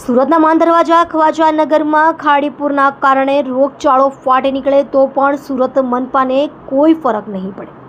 સુરતના માન દરવાજા ખવાજા નગરમાં ખાડીપુરના કારણે રોગચાળો ફાટી નીકળે તો પણ સુરત મનપાને કોઈ ફરક નહીં પડે.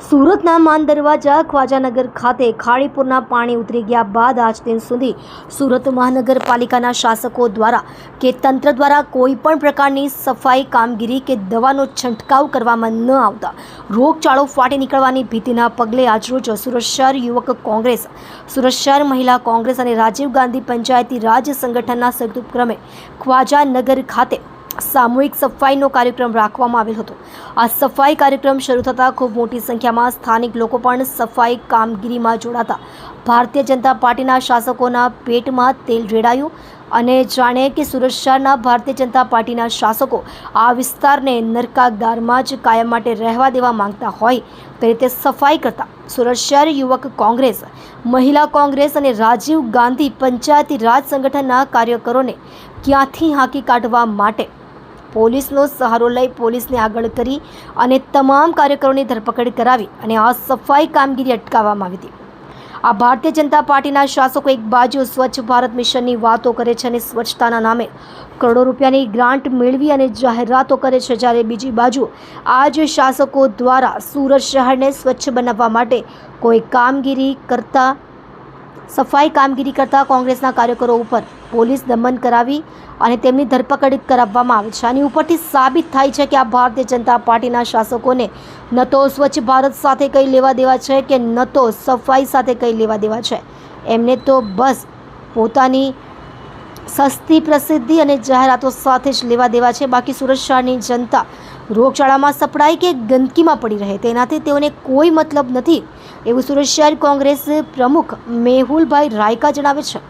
સુરતના માન દરવાજા ખ્વાજાનગર ખાતે ખાડીપુરના પાણી ઉતરી ગયા બાદ આજ દિન સુધી સુરત મહાનગરપાલિકાના શાસકો દ્વારા કે તંત્ર દ્વારા કોઈ પણ પ્રકારની સફાઈ કામગીરી કે દવાનો છંટકાવ કરવામાં ન આવતા રોગચાળો ફાટી નીકળવાની ભીતિના પગલે આજરોજ સુરત શહેર યુવક કોંગ્રેસ, સુરત શહેર મહિલા કોંગ્રેસ અને રાજીવ ગાંધી પંચાયતી રાજ સંગઠનના સંયુક્ત ઉપક્રમે ખ્વાજાનગર ખાતે સામૂહિક સફાઈનો કાર્યક્રમ રાખવામાં આવેલ હતો. આ સફાઈ કાર્યક્રમ શરૂ થતાં ખૂબ મોટી સંખ્યામાં સ્થાનિક લોકો પણ સફાઈ કામગીરીમાં જોડાતા. ભારતીય જનતા પાર્ટીના શાસકોના પેટમાં તેલ રેડાયું અને જાણે કે શહેરના ભારતીય જનતા પાર્ટીના શાસકો આ વિસ્તારને નરકાગારમાં જ કાયમ માટે રહેવા દેવા માંગતા હોય તે રીતે સફાઈ કરતા. શહેર યુવક કોંગ્રેસ, મહિલા કોંગ્રેસ અને રાજીવ ગાંધી પંચાયતી રાજ સંગઠનના કાર્યકરોને ક્યાંથી હાંકી કાઢવા માટે પોલીસનો સહારો લઈ પોલીસને આગળ કરી અને તમામ કાર્યકરોની ધરપકડ કરાવી અને આ સફાઈ કામગીરી અટકાવવામાં આવી હતી. આ ભારતીય જનતા પાર્ટીના શાસકો એક બાજુ સ્વચ્છ ભારત મિશનની વાતો કરે છે અને સ્વચ્છતાના નામે કરોડો રૂપિયાની ગ્રાન્ટ મેળવી અને જાહેરાતો કરે છે, જ્યારે બીજી બાજુ આ જ શાસકો દ્વારા સુરત શહેરને સ્વચ્છ બનાવવા માટે કોઈ કામગીરી કરતા સફાઈ કામગીરી કરતા કોંગ્રેસના કાર્યકરો ઉપર પોલીસ દમન કરાવી અને તેમની ધરપકડ કરાવવામાં આવે છે. આની ઉપરથી સાબિત થાય છે કે આ ભારતીય જનતા પાર્ટીના શાસકોને ન તો સ્વચ્છ ભારત સાથે કંઈ લેવા દેવા છે કે ન તો સફાઈ સાથે કંઈ લેવા દેવા છે? એમને તો બસ પોતાની સસ્તી પ્રસિદ્ધિ અને જાહેરાતો સાથે જ લેવા દેવા છે. બાકી સુરત શહેરની જનતા રોગચાળામાં સપડાય કે ગંદકીમાં પડી રહે તેનાથી તેઓને કોઈ મતલબ નથી. એવું સુરત શહેર કોંગ્રેસ પ્રમુખ મેહુલભાઈ રાયકા જણાવે છે.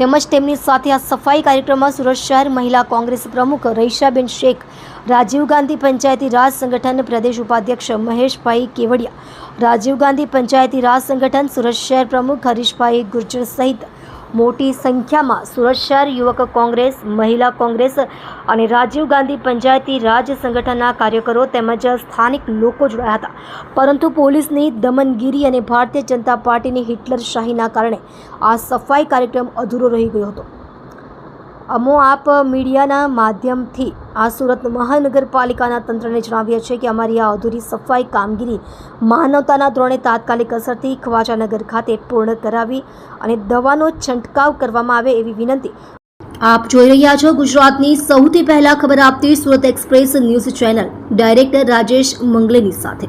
તેમજ તેમની સાથે આ સફાઈ કાર્યક્રમમાં સુરત શહેર મહિલા કોંગ્રેસ પ્રમુખ રૈશાબેન શેખ, રાજીવ ગાંધી પંચાયતી રાજ સંગઠન પ્રદેશ ઉપાધ્યક્ષ મહેશભાઈ કેવડિયા, રાજીવ ગાંધી પંચાયતી રાજ સંગઠન સુરત શહેર પ્રમુખ હરીશભાઈ ગુર્જર સહિત મોટી સંખ્યામાં સુરત શહેર યુવક કોંગ્રેસ, મહિલા કોંગ્રેસ અને રાજીવ ગાંધી પંચાયતી રાજ સંગઠનના કાર્યકરો તેમજ સ્થાનિક લોકો જોડાયા હતા. પરંતુ પોલીસની દમનગીરી અને ભારતીય જનતા પાર્ટીની હિટલર શાહીના કારણે આ સફાઈ કાર્યક્રમ અધૂરો રહી ગયો હતો. અમો આપ મીડિયાના માધ્યમથી આ સુરત મહાનગરપાલિકાના તંત્રને જણાવ્યા છે કે અમારી આ અધૂરી સફાઈ કામગીરી માનવતાના ધોરણે તાત્કાલિક અસરથી ખવાજાનગર ખાતે પૂર્ણ કરાવી અને દવાનો છંટકાવ કરવામાં આવે એવી વિનંતી. આપ જોઈ રહ્યા છો ગુજરાતની સૌથી પહેલા ખબર આપતી Surat express news channel. Director Rajesh મંગલેની સાથે.